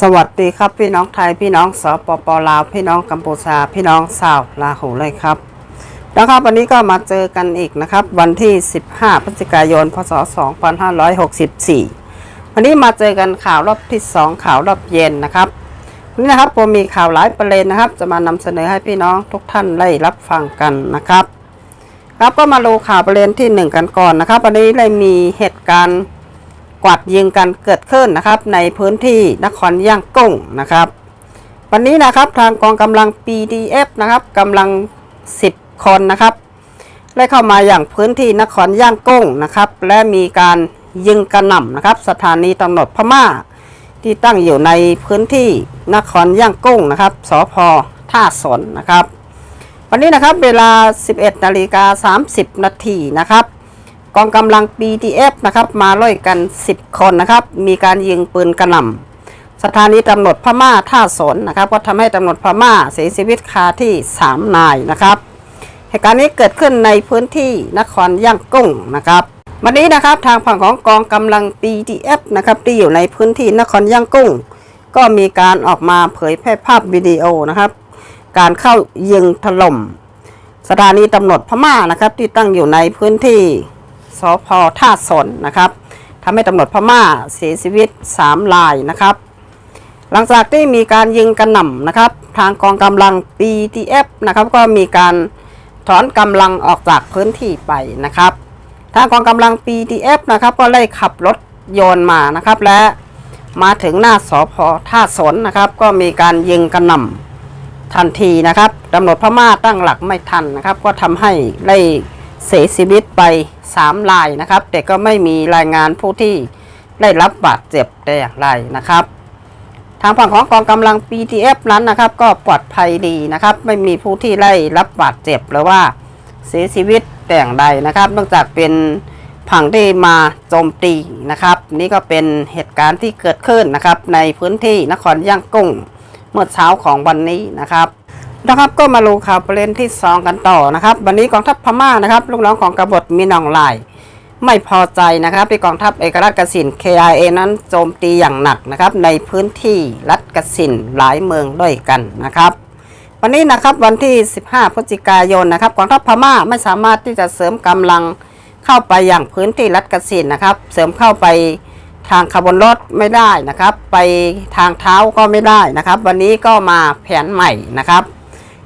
สวัสดีครับพี่น้องไทยพี่น้องสปปลาวพี่น้องกัมพูชา พี่น้องชาวลาหูเลยครับนะครับวันนี้ก็มาเจอกันอีกนะครับ วันที่ 15พฤศจิกายนพศ 2564 วันนี้มาเจอกันข่าวรอบที่ 2 ข่าวรอบเย็นนะครับวันนี้นะครับผมมีข่าวหลายประเด็นนะครับ จะมานำเสนอให้พี่น้องทุกท่านได้รับฟังกันนะครับ ครับก็มาดูข่าวประเด็นที่ 1 กันก่อนนะครับวันนี้ได้มีเหตุการณ์ กวัดยิงกันเกิดขึ้นนะครับ ในพื้นที่นครย่างกุ้งนะครับ วันนี้นะครับทางกองกำลัง PDF นะครับกำลัง 10 คนนะครับได้เข้ามาอย่างพื้นที่นครย่างกุ้งนะครับ และมีการยิงกระหน่ำนะครับ สถานีตำรวจพม่า ที่ตั้งอยู่ในพื้นที่นครย่างกุ้งนะครับสพท่าสนนะครับ วันนี้นะครับเวลา 11นาฬิกา30นาทีนะครับ กองกำลัง BTF นะครับมาล่อยกัน 10 คนนะครับ มีการยิงปืนกระหน่ำสถานีตำรวจพม่าท่าสนนะครับ ก็ทำให้ตำรวจพม่าเสียชีวิตคาที่ 3 นายนะครับเหตุการณ์นี้เกิดขึ้นในพื้นที่นครย่างกุ้งนะครับ วันนี้นะครับทางฝั่งของกองกำลัง BTF นะครับที่อยู่ในพื้นที่นครย่างกุ้ง ก็มีการออกมาเผยแพร่ภาพวิดีโอนะครับ การเข้ายิงถล่มสถานีตำรวจพม่านะครับที่ตั้งอยู่ในพื้นที่ สพท่าสนนะครับทำให้ตำรวจพม่าเสียชีวิต 3 รายนะครับ หลังจากที่มีการยิงกระหน่ำนะครับ ทางกองกำลัง BTF นะครับก็มีการถอนกำลังออกจากพื้นที่ไปนะครับ ทางกองกำลัง BTF นะครับก็ไล่ขับรถโยนต์มานะครับ และมาถึงหน้าสพท่าสนนะครับ ก็มีการยิงกระหน่ำทันทีนะครับตำรวจพม่าตั้งหลักไม่ทันนะครับ ก็ทำให้ไล่ เสียชีวิตไป 3 รายนะครับ แต่ก็ไม่มีรายงานผู้ที่ได้รับบาดเจ็บแต่อย่างไรนะครับ ทางฝั่งของกองกำลัง PTF นั้นนะครับ ก็ปลอดภัยดีนะครับ ไม่มีผู้ที่ได้รับบาดเจ็บหรือว่าเสียชีวิตแต่อย่างใดนะครับเนื่องจากเป็นผังที่มาโจมตีนะครับ นี่ก็เป็นเหตุการณ์ที่เกิดขึ้นนะครับ ในพื้นที่นครย่างกุ้งเมื่อเช้าของวันนี้นะครับ นะครับก็มาลงข่าวประเด็นที่ 2 กันต่อนะครับ วันนี้กองทัพพม่านะครับลูกน้องของกบฏมีนองลาย ไม่พอใจนะครับที่กองทัพเอกราชกสิน KIA นั้นโจมตีอย่างหนักนะครับในพื้นที่รัฐกสินหลายเมืองด้วยกันนะครับ วันนี้นะครับวันที่ 15 พฤศจิกายนนะครับกองทัพพม่าไม่สามารถที่จะเสริมกำลังเข้าไปอย่างพื้นที่รัฐกสินนะครับ เสริมเข้าไปทางขบวนรถไม่ได้นะครับ ไปทางเท้าก็ไม่ได้นะครับ วันนี้ก็มาแผนใหม่นะครับ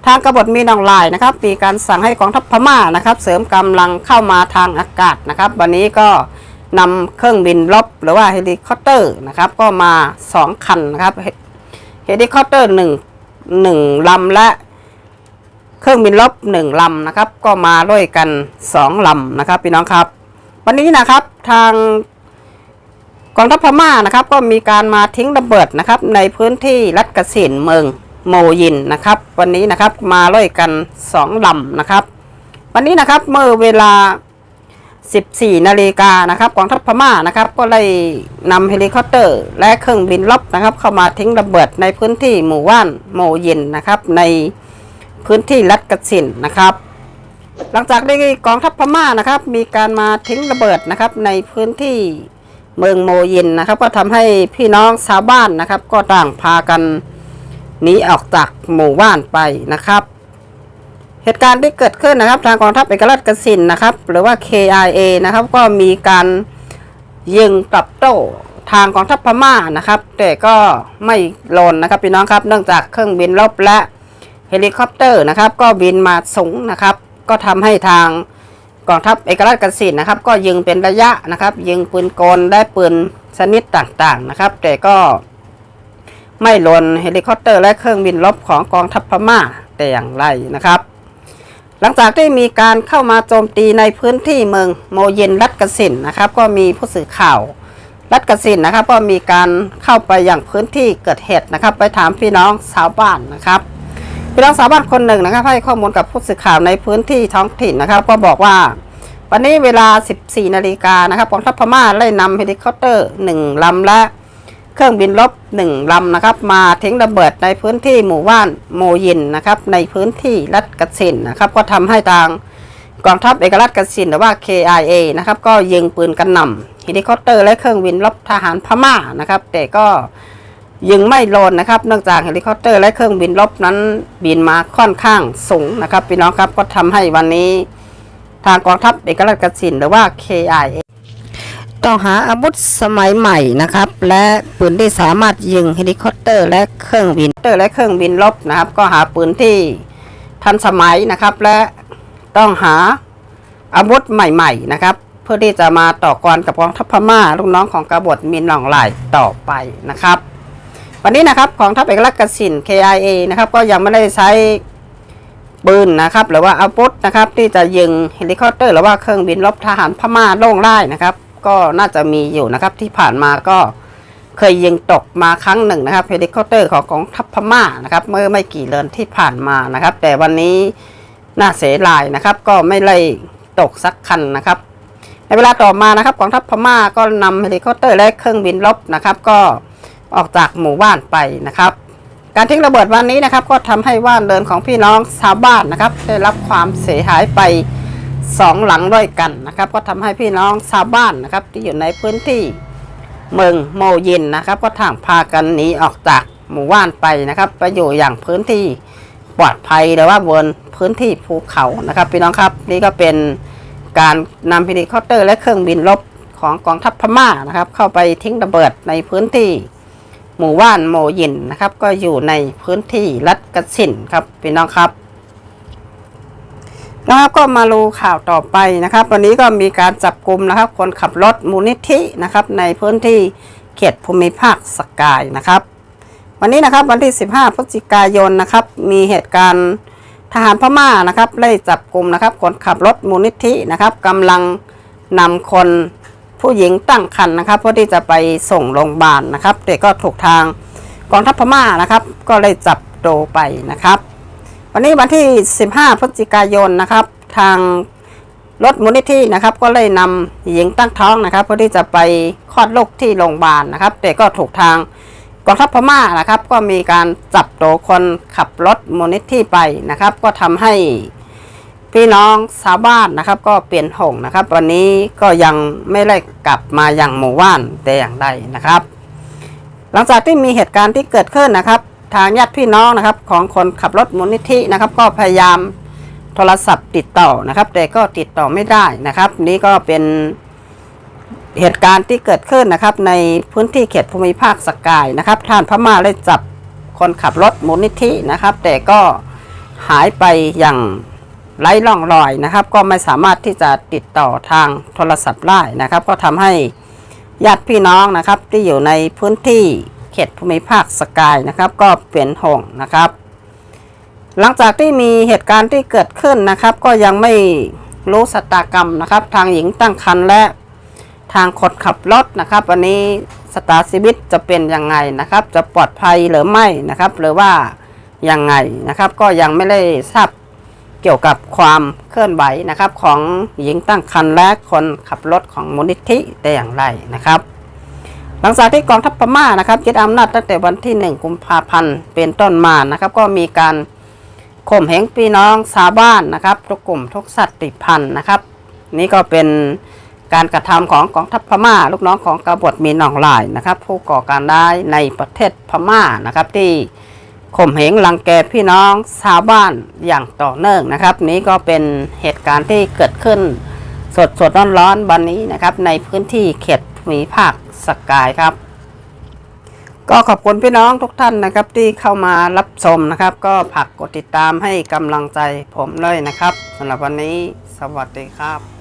ทางกบฏมีนองลายนะครับมีการสั่งให้กองทัพพม่านะครับ เสริมกำลังเข้ามาทางอากาศนะครับ วันนี้ก็นำเครื่องบินรบหรือว่าเฮลิคอปเตอร์นะครับ ก็มา 2 คันนะครับเฮลิคอปเตอร์หนึ่งหนึ่งลำและเครื่องบินรบหนึ่งลำนะครับ ก็มาด้วยกัน2ลำนะครับพี่น้องครับ วันนี้นะครับทางกองทัพพม่านะครับ ก็มีการมาทิ้งระเบิดนะครับ ในพื้นที่รัฐกสินเมือง โมยินนะครับ วันนี้นะครับมาล่อยกัน2ลำนะครับ วันนี้นะครับเมื่อเวลา 14นาฬิกานะครับกองทัพพม่านะครับ ก็ได้นำเฮลิคอปเตอร์ และเครื่องบินรบนะครับ เข้ามาทิ้งระเบิดในพื้นที่หมู่บ้านโมยินนะครับ ในพื้นที่รัฐกสินนะครับ หลังจากที่กองทัพพม่านะครับ มีการมาทิ้งระเบิดนะครับ ในพื้นที่เมืองโมยินนะครับ ก็ทำให้พี่น้องชาวบ้านนะครับ ก็ต่างพากัน หนีออกจากหมู่บ้านไปนะครับ เหตุการณ์ที่เกิดขึ้นนะครับทางกองทัพเอกราชกสินนะครับ หรือว่า KIA นะครับก็มีการยิงตอบโต้ทางกองทัพพม่านะครับ แต่ก็ไม่หล่นนะครับพี่น้องครับ เนื่องจากเครื่องบินรบและเฮลิคอปเตอร์นะครับ ก็บินมาสูงนะครับ ก็ทำให้ทางกองทัพเอกราชกสินนะครับ ก็ยิงเป็นระยะนะครับ ยิงปืนกลได้ปืนชนิดต่างๆนะครับ แต่ก็ ไม่หล่นเฮลิคอปเตอร์และเครื่องบินรบของกองทัพพม่าแต่อย่างไรนะครับ หลังจากที่มีการเข้ามาโจมตีในพื้นที่เมืองโมเยนรัฐกสินนะครับ ก็มีผู้สื่อข่าวรัฐกสินนะครับ ก็มีการเข้าไปอย่างพื้นที่เกิดเหตุนะครับ ไปถามพี่น้องชาวบ้านนะครับพี่น้องชาวบ้านคนหนึ่งนะครับ ให้ข้อมูลกับผู้สื่อข่าวในพื้นที่ท้องถิ่นนะครับ ก็บอกว่าวันนี้เวลา 14 นาฬิกานะครับกองทัพพม่าไล่นำเฮลิคอปเตอร์หนึ่งลำและ เครื่องบินรบหนึ่งลำนะครับ มาทิ้งระเบิดในพื้นที่หมู่บ้านโมยินนะครับ ในพื้นที่รัฐกสินนะครับ ก็ทำให้ทางกองทัพเอกราชกสินหรือว่า KIA นะครับ ก็ยิงปืนกันหน่ำเฮลิคอปเตอร์และเครื่องบินรบทหารพม่านะครับ แต่ก็ยิงไม่โลนนะครับเนื่องจากเฮลิคอปเตอร์และเครื่องบินรบนั้นบินมาค่อนข้างสูงนะครับพี่น้องครับก็ทำให้วันนี้ ทางกองทัพเอกราชกสินหรือว่า KIA ต้องหาอาวุธสมัยใหม่นะครับ และปืนที่สามารถยิงเฮลิคอปเตอร์ และเครื่องบินเตอร์และเครื่องบินรบนะครับ ก็หาปืนที่ทันสมัยนะครับ และต้องหาอาวุธใหม่ ๆ นะครับ เพื่อที่จะมาต่อกรกับกองทัพพม่าลูกน้องของกบฏมินหนองหลายต่อไปนะครับ วันนี้นะครับของทัพเอกลักษณ์กสิน KIA นะครับก็ยังไม่ได้ใช้ปืนนะครับ หรือว่าอาวุธนะครับ ที่จะยิงเฮลิคอปเตอร์ หรือว่าเครื่องบินรบทหารพม่าโล่งไล่นะครับ ก็น่าจะมีอยู่นะครับที่ผ่านมาก็เคยยิงตกมาครั้งหนึ่งนะครับเฮลิคอปเตอร์ของกองทัพพม่านะครับ เมื่อไม่กี่เดือนที่ผ่านมานะครับ แต่วันนี้น่าเสียดายนะครับ ก็ไม่ไล่ตกสักคันนะครับ ในเวลาต่อมานะครับกองทัพพม่าก็นำเฮลิคอปเตอร์และเครื่องบินรบนะครับ ก็ออกจากหมู่บ้านไปนะครับ การทิ้งระเบิดวันนี้นะครับ ก็ทำให้บ้านเรือนของพี่น้องชาวบ้านนะครับ ได้รับความเสียหายไป สองหลังด้วยกันนะครับ ก็ทำให้พี่น้องชาวบ้านนะครับ ที่อยู่ในพื้นที่เมืองโมยินนะครับ ก็ต่างพากันหนีออกจากหมู่บ้านไปนะครับไปอยู่อย่างพื้นที่ปลอดภัยหรือว่าบนพื้นที่ภูเขานะครับ พี่น้องครับนี่ก็เป็นการนำเฮลิคอปเตอร์และเครื่องบินรบของกองทัพพม่านะครับ เข้าไปทิ้งระเบิดในพื้นที่หมู่บ้านโมยินนะครับ ก็อยู่ในพื้นที่รัฐกสินครับพี่น้องครับ นะครับก็มาดูข่าวต่อไปนะครับ วันนี้ก็มีการจับกลุ่มนะครับ คนขับรถมูลนิธินะครับ ในพื้นที่เขตภูมิภาคสกายนะครับ วันนี้นะครับวันที่ 15 พฤศจิกายนนะครับ มีเหตุการณ์ทหารพม่านะครับไล่จับกลุ่มนะครับ คนขับรถมูลนิธินะครับกำลังนำคนผู้หญิงตั้งครรภ์นะครับเพื่อที่จะไปส่งโรงพยาบาลนะครับแต่ก็ถูกทางกองทัพพม่านะครับ ก็เลยจับโตไปนะครับ วันนี้วันที่ 15 พฤศจิกายนนะครับ ทางรถมูลนิธินะครับ ก็เลยนำหญิงตั้งท้องนะครับเพื่อที่จะไปคลอดลูกที่โรงพยาบาลนะครับ แต่ก็ถูกทางกองทัพพม่านะครับ ก็มีการจับโตวคนขับรถมูลนิธิไปนะครับ ก็ทำให้พี่น้องชาวบ้านนะครับ ก็เปลี่ยนหงนะครับ วันนี้ก็ยังไม่ได้กลับมาอย่างหมู่บ้านแต่อย่างใดนะครับ หลังจากที่มีเหตุการณ์ที่เกิดขึ้นนะครับ ทางญาติพี่น้องนะครับ ของคนขับรถมูลนิธินะครับ ก็พยายามโทรศัพท์ติดต่อนะครับ แต่ก็ติดต่อไม่ได้นะครับ นี่ก็เป็นเหตุการณ์ที่เกิดขึ้นนะครับ ในพื้นที่เขตภูมิภาคสกายนะครับท่านพม่าได้จับคนขับรถมูลนิธินะครับ แต่ก็หายไปอย่างไร้ร่องรอยนะครับ ก็ไม่สามารถที่จะติดต่อทางโทรศัพท์ได้นะครับ ก็ทำให้ญาติพี่น้องนะครับที่อยู่ในพื้นที่ ขตภูมิภาคสกายนะครับ ก็เปลี่ยนห่วงนะครับ หลังจากที่มีเหตุการณ์ที่เกิดขึ้นนะครับ ก็ยังไม่รู้สตากรรมนะครับ ทางหญิงตั้งครรภ์และทางคนขับรถนะครับ วันนี้สตาร์ชีวิตจะเป็นยังไงนะครับ จะปลอดภัยหรือไม่นะครับ หรือว่ายังไงนะครับ ก็ยังไม่ได้ทราบเกี่ยวกับความเคลื่อนไหวนะครับ ของหญิงตั้งครรภ์และคนขับรถของมูลนิธิแต่อย่างไรนะครับ หลังจากที่กองทัพพม่านะครับยึดอำนาจตั้งแต่วันที่ 1 กุมภาพันธ์เป็นต้นมานะครับ ก็มีการข่มเหงพี่น้องชาวบ้านนะครับ ทุกกลุ่มทุกสัตติพันธ์นะครับ นี่ก็เป็นการกระทำของกองทัพพม่า ลูกน้องของกบฏมีนองลายนะครับ ผู้ก่อการร้ายในประเทศพม่านะครับ ที่ข่มเหงรังแกพี่น้องชาวบ้านอย่างต่อเนื่องนะครับ นี้ก็เป็นเหตุการณ์ที่เกิดขึ้นสดสดร้อนร้อนวันนี้นะครับ ในพื้นที่เขต หมีผักสกายครับ ก็ขอบคุณพี่น้องทุกท่านนะครับ ที่เข้ามารับชมนะครับ ก็ผักกดติดตามให้กำลังใจผมเลยนะครับสำหรับวันนี้สวัสดีครับ